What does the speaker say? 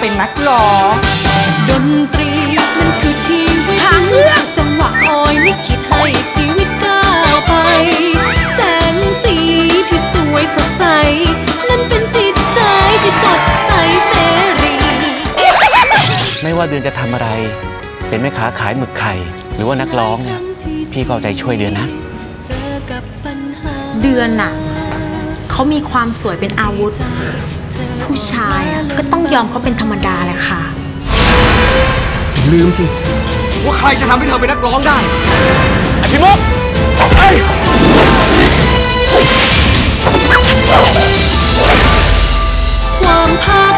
เป็นนักร้องดนตรีนั่นคือชีวิตหางเครื่องจังหวะคอยลิขิตให้ชีวิตก้าวไป แสงสีที่สวยสดใส นั่นเป็นจิตใจที่สดใสเสรี ไม่ว่าเดือนจะทำอะไร เป็นแม่ค้าขายหมึกไข่ หรือว่านักร้องเนี่ยพี่ก็เอาใจช่วยเดือนนะเจอกับปัญหาเดือนน่ะเขามีความสวยเป็นอาวุธ ผู้ชายอะก็ต้องยอมเขาเป็นธรรมดาแหละค่ะ ลืมสิ ว่าใครจะทำให้เธอเป็นนักร้องได้ไอพี่มุกเอ้ยความภาค